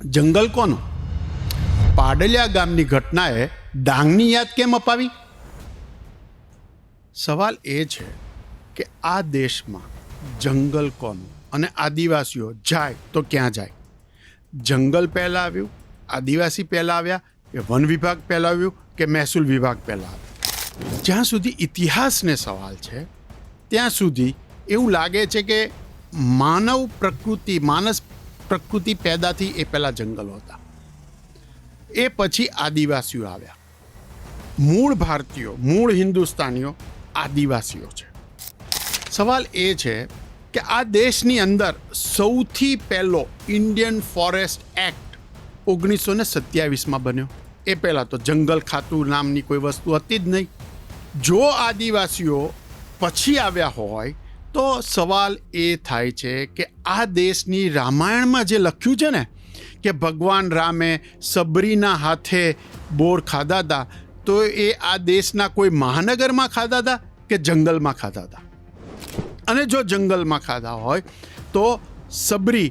જંગલ કોનું? પાડલિયા ગામની ઘટનાએ ડાંગની યાદ કેમ અપાવી? સવાલ એ છે કે આ દેશમાં જંગલ કોનું અને આદિવાસીઓ જાય તો ક્યાં જાય? જંગલ પહેલાં આવ્યું, આદિવાસી પહેલાં આવ્યા કે વન વિભાગ પહેલાં આવ્યું કે મહેસૂલ વિભાગ પહેલાં આવ્યું? જ્યાં સુધી ઇતિહાસને સવાલ છે, ત્યાં સુધી એવું લાગે છે કે માનવ પ્રકૃતિ, માનસ પ્રકૃતિ પેદાથી એ પહેલાં જંગલો હતા. એ પછી આદિવાસીઓ આવ્યા. મૂળ ભારતીયો, મૂળ હિન્દુસ્તાનીઓ આદિવાસીઓ છે. સવાલ એ છે કે આ દેશની અંદર સૌથી પહેલો ઇન્ડિયન ફોરેસ્ટ એક્ટ ઓગણીસો ને સત્યાવીસમાં બન્યો. એ પહેલાં તો જંગલ ખાતું નામની કોઈ વસ્તુ હતી જ નહીં. જો આદિવાસીઓ પછી આવ્યા હોય તો સવાલ એ થાય છે કે આ દેશની રામાયણમાં જે લખ્યું છે ને, કે ભગવાન રામે સબરીના હાથે બોર ખાધા હતા, તો એ આ દેશના કોઈ મહાનગરમાં ખાધા હતા કે જંગલમાં ખાધા હતા? અને જો જંગલમાં ખાધા હોય, તો સબરી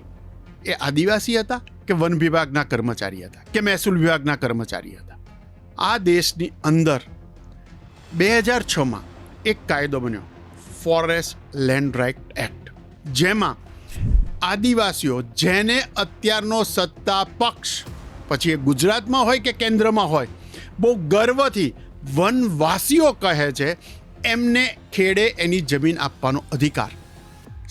એ આદિવાસી હતા કે વન વિભાગના કર્મચારી હતા, કે મહેસૂલ વિભાગના કર્મચારી હતા? આ દેશની અંદર બે હજાર છમાં એક કાયદો બન્યો. ફોરેસ્ટ લેન્ડ રાઇટ એક્ટ જેમાં આદિવાસીઓ જેને અત્યારનો સત્તા પક્ષ, પછી એ ગુજરાતમાં હોય કે કેન્દ્રમાં હોય, બહુ ગર્વથી વનવાસીઓ કહે છે, એમને ખેડે એની જમીન આપવાનો અધિકાર.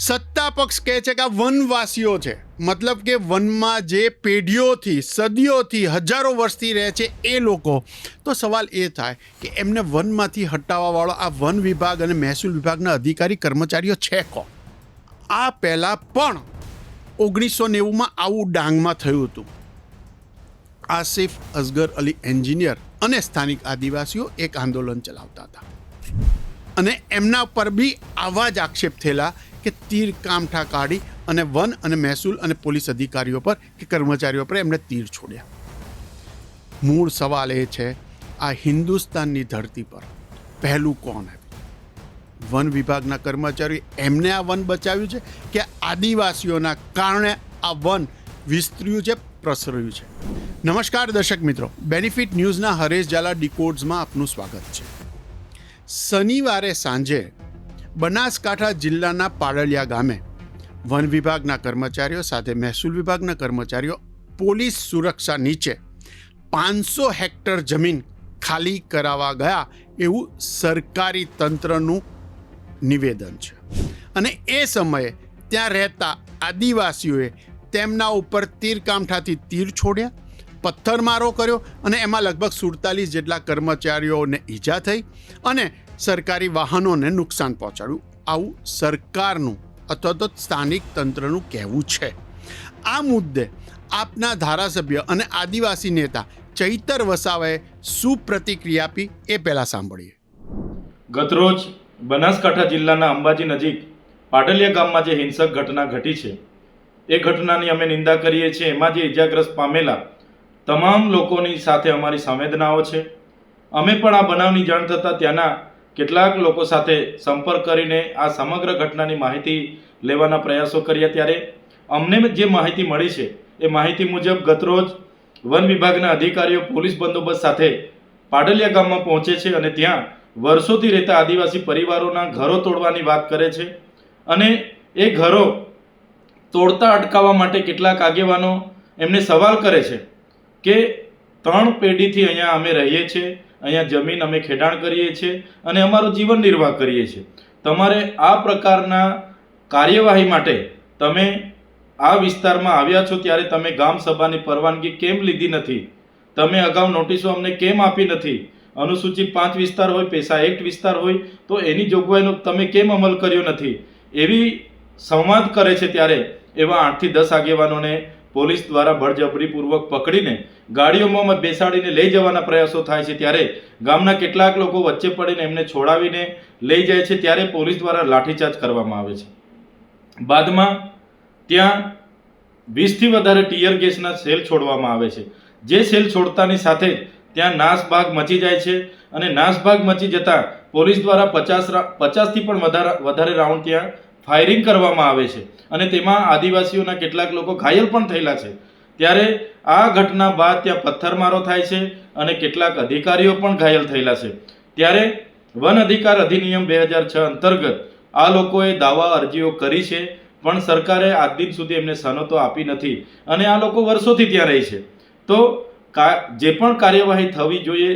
સત્તા પક્ષ કહે છે કે આ વનવાસીઓ છે. મતલબ કે વનમાં જે પેઢીઓથી, સદીઓથી, હજારો વર્ષથી રહે છે એ લોકો. તો સવાલ એ થાય કે એમને વનમાંથી હટાવવાવાળો આ વન વિભાગ અને મહેસૂલ વિભાગના અધિકારી કર્મચારીઓ છે કોણ? આ પહેલાં પણ ઓગણીસો નેવુંમાં આવું ડાંગમાં થયું હતું. આસિફ અસગર અલી એન્જિનિયર અને સ્થાનિક આદિવાસીઓ એક આંદોલન ચલાવતા હતા. અને એમના પર બી આવા જ આક્ષેપ થયેલા કે તીર કામઠા કાઢી અને વન અને મહેસૂલ અને પોલીસ અધિકારીઓ પર કે કર્મચારીઓ પર એમણે તીર છોડ્યા. મૂળ સવાલ એ છે, આ હિન્દુસ્તાનની ધરતી પર પહેલું કોણ આવ્યું? વન વિભાગના કર્મચારીઓ એમને આ વન બચાવ્યું છે કે આદિવાસીઓના કારણે આ વન વિસ્તર્યું છે, પ્રસર્યું છે? નમસ્કાર દર્શક મિત્રો બેનિફિટ ન્યૂઝના હરેશ ઝાલા ડિકોડ્સમાં આપનું સ્વાગત છે. શનિવારે સાંજે બનાસકાંઠા જિલ્લાના પાડલિયા ગામે વન વિભાગના કર્મચારીઓ સાથે મહેસૂલ વિભાગના કર્મચારીઓ પોલીસ સુરક્ષા નીચે પાંચસો હેક્ટર જમીન ખાલી કરાવવા ગયા એવું સરકારી તંત્રનું નિવેદન છે. અને એ સમયે ત્યાં રહેતા આદિવાસીઓએ તેમના ઉપર તીરકામઠાથી તીર છોડ્યા પથ્થરમારો કર્યો અને એમાં લગભગ સુડતાલીસ જેટલા કર્મચારીઓને ઈજા થઈ અને સરકારી વાહનોને નુકસાન પહોંચાડ્યું. આવું સરકારનું અથવા તો સ્થાનિક તંત્રનું કહેવું છે. આ મુદ્દે આપના ધારાસભ્ય અને આદિવાસી નેતા ચૈતર વસાવાએ શું પ્રતિક્રિયા આપી એ પહેલાં સાંભળીએ. ગતરોજ બનાસકાંઠા જિલ્લાના અંબાજી નજીક પાટલિયા ગામમાં જે હિંસક ઘટના ઘટી છે, એ ઘટનાની અમે નિંદા કરીએ છીએ. એમાં જે ઇજાગ્રસ્ત પામેલા તમામ લોકોની સાથે અમારી સંવેદનાઓ છે. અમે પણ આ બનાવની જાણ થતાં ત્યાંના કેટલાક લોકો સાથે સંપર્ક કરીને આ સમગ્ર ઘટનાની માહિતી લેવાના પ્રયાસો કર્યા ત્યારે અમને જે માહિતી મળી છે, એ માહિતી મુજબ ગતરોજ વન વિભાગના અધિકારીઓ પોલીસ બંદોબસ્ત સાથે પાડલિયા ગામમાં પહોંચે છે અને ત્યાં વર્ષોથી રહેતા આદિવાસી પરિવારોના ઘરો તોડવાની વાત કરે છે અને એ ઘરો તોડતા અટકાવવા માટે કેટલાક આગેવાનો એમને સવાલ કરે છે. કે ત્રણ પેઢીથી અહીંયા અમે રહીએ છીએ, અહીંયા જમીન અમે ખેડાણ કરીએ છીએ અને અમારું જીવન નિર્વાહ કરીએ છીએ. તમારે આ પ્રકારના કાર્યવાહી માટે તમે આ વિસ્તારમાં આવ્યા છો ત્યારે તમે ગામ સભાની પરવાનગી કેમ લીધી નથી? તમે અગાઉ નોટિસો અમને કેમ આપી નથી? અનુસૂચિત પાંચ વિસ્તાર હોય, પૈસા એક્ટ વિસ્તાર હોય, તો એની જોગવાઈનો તમે કેમ અમલ કર્યો નથી? એવી સંવાદ કરે છે ત્યારે એવા આઠથી દસ આગેવાનોને પોલીસ દ્વારા બળજબરીપૂર્વક પકડીને ગાડીઓમાં બેસાડીને લઈ જવાના પ્રયાસો થાય છે ત્યારે ગામના કેટલાક લોકો વચ્ચે પડીને એમને છોડાવીને લઈ જાય છે ત્યારે પોલીસ દ્વારા લાઠીચાર્જ કરવામાં આવે છે. બાદમાં ત્યાં વીસથી વધારે ટીયર ગેસના સેલ છોડવામાં આવે છે. જે સેલ છોડતાની સાથે ત્યાં નાસભાગ મચી જાય છે અને નાસભાગ મચી જતાં પોલીસ દ્વારા પચાસ પચાસથી પણ વધારે વધારે રાઉન્ડ ત્યાં ફાયરિંગ કરવામાં આવે છે અને તેમાં આદિવાસીઓના કેટલાક લોકો ઘાયલ પણ થયેલા છે. ત્યારે આ ઘટના બાદ ત્યાં પથ્થરમારો થાય છે અને કેટલાક અધિકારીઓ પણ ઘાયલ થયેલા છે. ત્યારે વન અધિકાર અધિનિયમ બે હજાર છ અંતર્ગત આ લોકોએ દાવા અરજીઓ કરી છે, પણ સરકારે આજ દિન સુધી એમને સનતો આપી નથી અને આ લોકો વર્ષોથી ત્યાં રહે છે. તો કા, જે પણ કાર્યવાહી થવી જોઈએ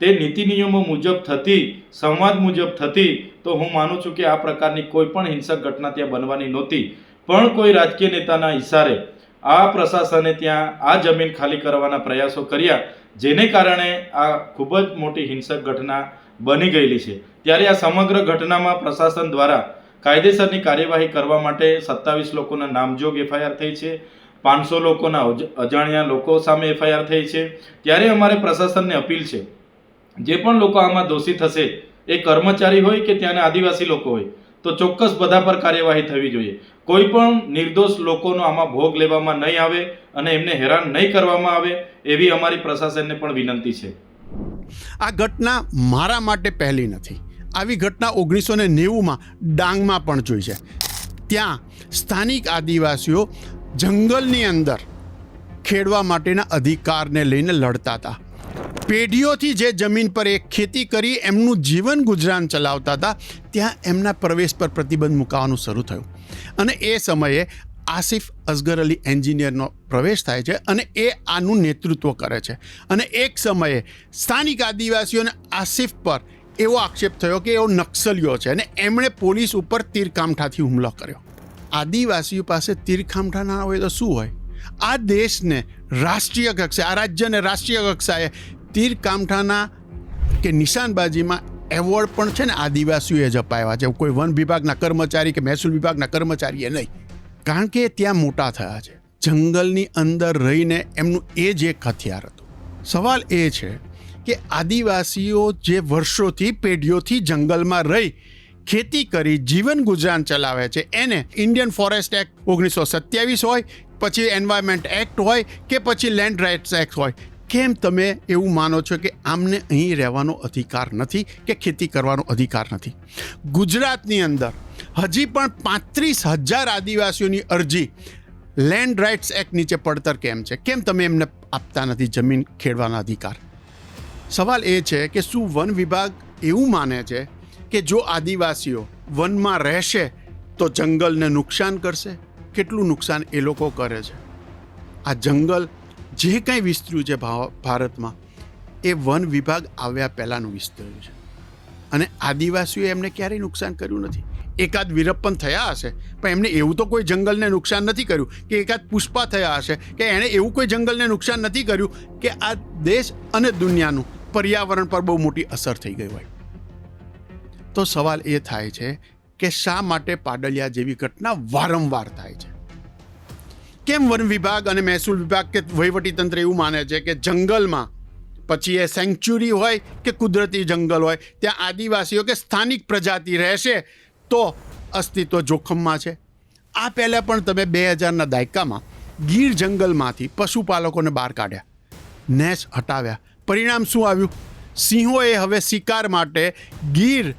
તે નીતિ નિયમો મુજબ થતી, સંવાદ મુજબ થતી, તો હું માનું છું કે આ પ્રકારની કોઈ પણ હિંસક ઘટના ત્યાં બનવાની નહોતી. પણ કોઈ રાજકીય નેતાના ઇશારે આ પ્રશાસને ત્યાં આ જમીન ખાલી કરવાના પ્રયાસો કર્યા, જેને કારણે આ ખૂબ જ મોટી હિંસક ઘટના બની ગયેલી છે. ત્યારે આ સમગ્ર ઘટનામાં પ્રશાસન દ્વારા કાયદેસરની કાર્યવાહી કરવા માટે સત્તાવીસ લોકોના નામજોગ એફઆઈઆર થઈ છે, પાંચસો લોકોના અજાણ્યા લોકો સામે એફઆઈઆર થઈ છે. ત્યારે અમારે પ્રશાસનને અપીલ છે જે પણ લોકો આમાં દોષી થશે એ કર્મચારી હોય કે ત્યાંના આદિવાસી લોકો હોય, તો ચોક્કસ બધા પર કાર્યવાહી થવી જોઈએ. કોઈ પણ નિર્દોષ લોકોનો આમાં ભોગ લેવામાં નહીં આવે અને એમને હેરાન નહીં કરવામાં આવે, એવી અમારી પ્રશાસનને પણ વિનંતી છે. આ ઘટના મારા માટે પહેલી નથી. આવી ઘટના ઓગણીસો ને નેવુંમાં ડાંગમાં પણ જોઈ છે. ત્યાં સ્થાનિક આદિવાસીઓ જંગલની અંદર ખેડવા માટેના અધિકારને લઈને લડતા હતા. પેઢીઓથી જે જમીન પર એ ખેતી કરી, એમનું જીવન ગુજરાન ચલાવતા હતા, ત્યાં એમના પ્રવેશ પર પ્રતિબંધ મુકાવાનું શરૂ થયું. અને એ સમયે આસિફ અસગર અલી એન્જિનિયરનો પ્રવેશ થાય છે અને એ આનું નેતૃત્વ કરે છે. અને એક સમયે સ્થાનિક આદિવાસીઓને આસિફ પર એવો આક્ષેપ થયો કે એવો નક્સલીઓ છે અને એમણે પોલીસ ઉપર તીરકામઠાથી હુમલો કર્યો. આદિવાસીઓ પાસે તીરખામઠા ના હોય તો શું હોય? આ દેશને રાષ્ટ્રીય કક્ષાએ, આ રાજ્યને રાષ્ટ્રીય કક્ષાએ તીરકામઠાના કે નિશાનબાજીમાં એવોર્ડ પણ છે ને આદિવાસીઓએ જ અપાવ્યા છે. કોઈ વન વિભાગના કર્મચારી કે મહેસૂલ વિભાગના કર્મચારીએ નહીં. કારણ કે ત્યાં મોટા થયા છે. જંગલની અંદર રહીને એમનું એ જ એક હથિયાર હતું. સવાલ એ છે કે આદિવાસીઓ જે વર્ષોથી પેઢીઓથી જંગલમાં રહી, ખેતી કરી, જીવન ગુજરાન ચલાવે છે, એને ઇન્ડિયન ફોરેસ્ટ એક્ટ ઓગણીસો સત્યાવીસ હોય, પછી એન્વાયરમેન્ટ એક્ટ હોય કે પછી લેન્ડ રાઇટ્સ એક્ટ હોય કેમ તમે એવું માનો છો કે આમને અહીં રહેવાનો અધિકાર નથી કે ખેતી કરવાનો અધિકાર નથી? ગુજરાતની અંદર હજી પણ પાંત્રીસ હજાર આદિવાસીઓની અરજી લેન્ડ રાઇટ્સ એક્ટ નીચે પડતર કેમ છે? કેમ તમે એમને આપતા નથી જમીન ખેડવાના અધિકાર? સવાલ એ છે કે શું વન વિભાગ એવું માને છે કે જો આદિવાસીઓ વનમાં રહેશે તો જંગલને નુકસાન કરશે? કેટલું નુકસાન એ લોકો કરે છે? આ જંગલ જે કંઈ વિસ્તર્યું છે ભારતમાં, એ વન વિભાગ આવ્યા પહેલાંનું વિસ્તર્યું છે. અને આદિવાસીઓએ એમને ક્યારેય નુકસાન કર્યું નથી. એકાદ વિરપ્પન થયા હશે, પણ એમને એવું તો કોઈ જંગલને નુકસાન નથી કર્યું, કે એકાદ પુષ્પા થયા હશે, કે એણે એવું કોઈ જંગલને નુકસાન નથી કર્યું, કે આ દેશ અને દુનિયાનું પર્યાવરણ પર બહુ મોટી અસર થઈ ગઈ હોય. તો સવાલ એ થાય છે કે શા માટે પાડલિયા જેવી ઘટના વારંવાર થાય છે? કેમ વન વિભાગ અને મહેસૂલ વિભાગ કે વહીવટીતંત્ર એવું માને છે કે જંગલમાં પછી એ સેન્ચ્યુરી હોય કે કુદરતી જંગલ હોય, ત્યાં આદિવાસીઓ કે સ્થાનિક પ્રજાતિ રહેશે, તો અસ્તિત્વ જોખમમાં છે. આ પહેલાં પણ તમે બે હજારના દાયકામાં ગીર જંગલમાંથી પશુપાલકોને બહાર કાઢ્યા, નેસ હટાવ્યા. પરિણામ શું આવ્યું? સિંહોએ હવે શિકાર માટે ગીર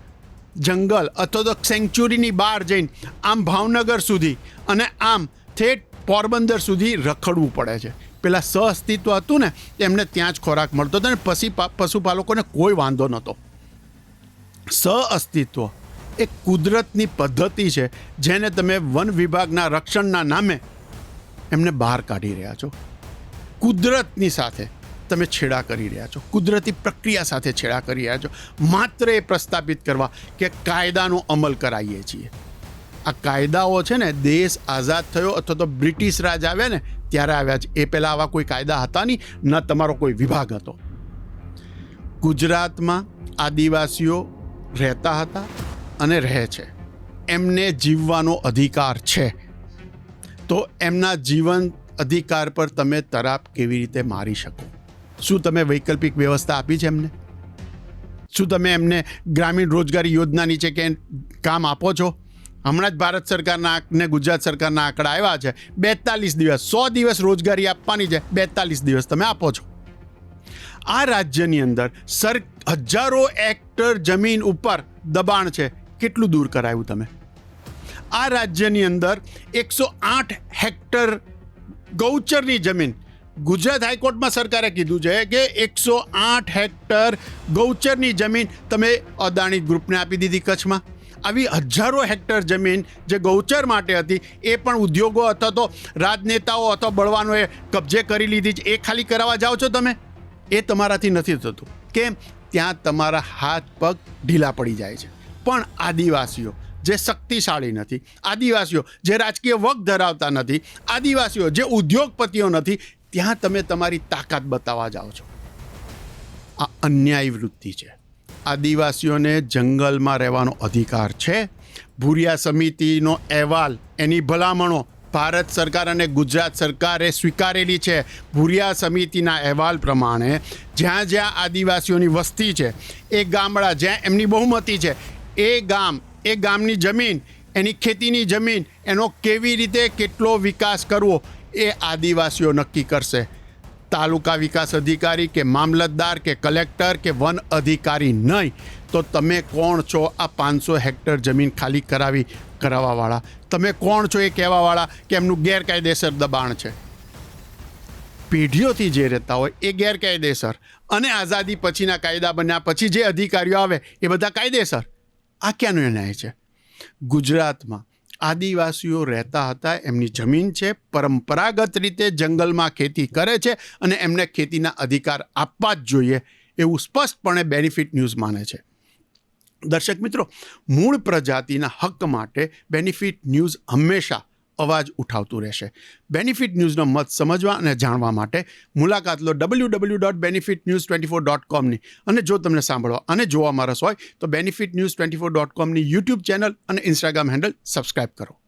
જંગલ અથવા તો સેન્ચ્યુરીની બહાર જઈને આમ ભાવનગર સુધી અને આમ થેટ પોરબંદર સુધી રખડવું પડે છે. પેલા સહઅસ્તિત્વ હતું ને, એમને ત્યાં જ ખોરાક મળતો હતો ને પશી પશુપાલકોને કોઈ વાંધો નહોતો. સહઅસ્તિત્વ એ કુદરતની પદ્ધતિ છે, જેને તમે વન વિભાગના રક્ષણના નામે એમને બહાર કાઢી રહ્યા છો. કુદરતની સાથે તમે છેડા કરી રહ્યા છો. કુદરતી પ્રક્રિયા સાથે છેડા કરી રહ્યા છો. માત્ર એ પ્રસ્થાપિત કરવા કે કાયદાનો અમલ કરાવીએ છીએ. આ કાયદાઓ છે ને, દેશ આઝાદ થયો અથવા તો બ્રિટિશ રાજ આવ્યા ને, ત્યારે આવ્યા છે. એ પહેલાં આવા કોઈ કાયદા હતા નહીં, ન તમારો કોઈ વિભાગ હતો. ગુજરાતમાં આદિવાસીઓ રહેતા હતા અને રહે છે. એમને જીવવાનો અધિકાર છે. તો એમના જીવન અધિકાર પર તમે તરાપ કેવી રીતે મારી શકો? શું તમે વૈકલ્પિક વ્યવસ્થા આપી છે એમને? શું તમે એમને ગ્રામીણ રોજગારી યોજના નીચે કે કામ આપો છો? હમણાં જ ભારત સરકારના ને ગુજરાત સરકારના આંકડા આવ્યા છે. બેતાલીસ દિવસ, સો દિવસ રોજગારી આપવાની છે. બેતાલીસ દિવસ તમે આપો છો. આ રાજ્યની અંદર સર, હજારો હેક્ટર જમીન ઉપર દબાણ છે. કેટલું દૂર કરાયું તમે? આ રાજ્યની અંદર એકસો આઠ હેક્ટર ગૌચરની જમીન. ગુજરાત હાઈકોર્ટમાં સરકારે કીધું છે કે એકસો આઠ હેક્ટર ગૌચરની જમીન તમે અદાણી ગ્રુપને આપી દીધી કચ્છમાં. આવી હજારો હેક્ટર જમીન જે ગૌચર માટે હતી, એ પણ ઉદ્યોગો અથવા તો રાજનેતાઓ અથવા બળવાનોએ કબજે કરી લીધી છે. એ ખાલી કરાવવા જાઓ છો તમે? એ તમારાથી નથી થતું. કેમ? ત્યાં તમારા હાથ પગ ઢીલા પડી જાય છે. પણ આદિવાસીઓ, જે શક્તિશાળી નથી, આદિવાસીઓ, જે રાજકીય વક ધરાવતા નથી, આદિવાસીઓ, જે ઉદ્યોગપતિઓ નથી, ત્યાં તમે તમારી તાકાત બતાવવા જાઓ છો. આ અન્યાય વૃત્તિ છે. આદિવાસીઓને જંગલમાં રહેવાનો અધિકાર છે. ભૂરિયા સમિતિનો અહેવાલ, એની ભલામણો ભારત સરકાર અને ગુજરાત સરકારે સ્વીકારેલી છે. ભૂરિયા સમિતિના અહેવાલ પ્રમાણે જ્યાં જ્યાં આદિવાસીઓની વસ્તી છે, એ ગામડા જ્યાં એમની બહુમતી છે, એ ગામ, એ ગામની જમીન, એની ખેતીની જમીન, એનો કેવી રીતે કેટલો વિકાસ કરવો, એ આદિવાસીઓ નક્કી કરશે. તાલુકા વિકાસ અધિકારી કે મામલતદાર કે કલેક્ટર કે વન અધિકારી નહીં, તો તમે કોણ છો? આ પાંચસો હેક્ટર જમીન ખાલી કરાવી કરાવવાવાળા. તમે કોણ છો એ કહેવાવાળા કે એમનું ગેરકાયદેસર દબાણ છે? પેઢીઓથી જે રહેતા હોય એ ગેરકાયદેસર. અને આઝાદી પછીના કાયદા બન્યા પછી જે અધિકારીઓ આવે એ બધા કાયદેસર. આ ક્યાંનો ન્યાય છે? ગુજરાતમાં આદિવાસીઓ રહેતા હતા, એમની જમીન છે, પરંપરાગત રીતે જંગલમાં ખેતી કરે છે અને એમને ખેતીના અધિકાર આપવા જ જોઈએ એવું સ્પષ્ટપણે બેનિફિટ ન્યૂઝ માને છે. દર્શક મિત્રો, મૂળ પ્રજાતિના હક માટે બેનિફિટ ન્યૂઝ હંમેશા અવાજ ઉઠાવતું રહેશે. બેનિફિટ ન્યૂઝનો મત સમજવા અને જાણવા માટે મુલાકાત લો W W dot Benefit News twenty four dot કોમની અને જો તમને સાંભળવા અને જોવામાં રસ હોય, તો benefit news twenty four dot કોમની YouTube channel અને ઇન્સ્ટાગ્રામ હેન્ડલ સબસ્ક્રાઇબ કરો.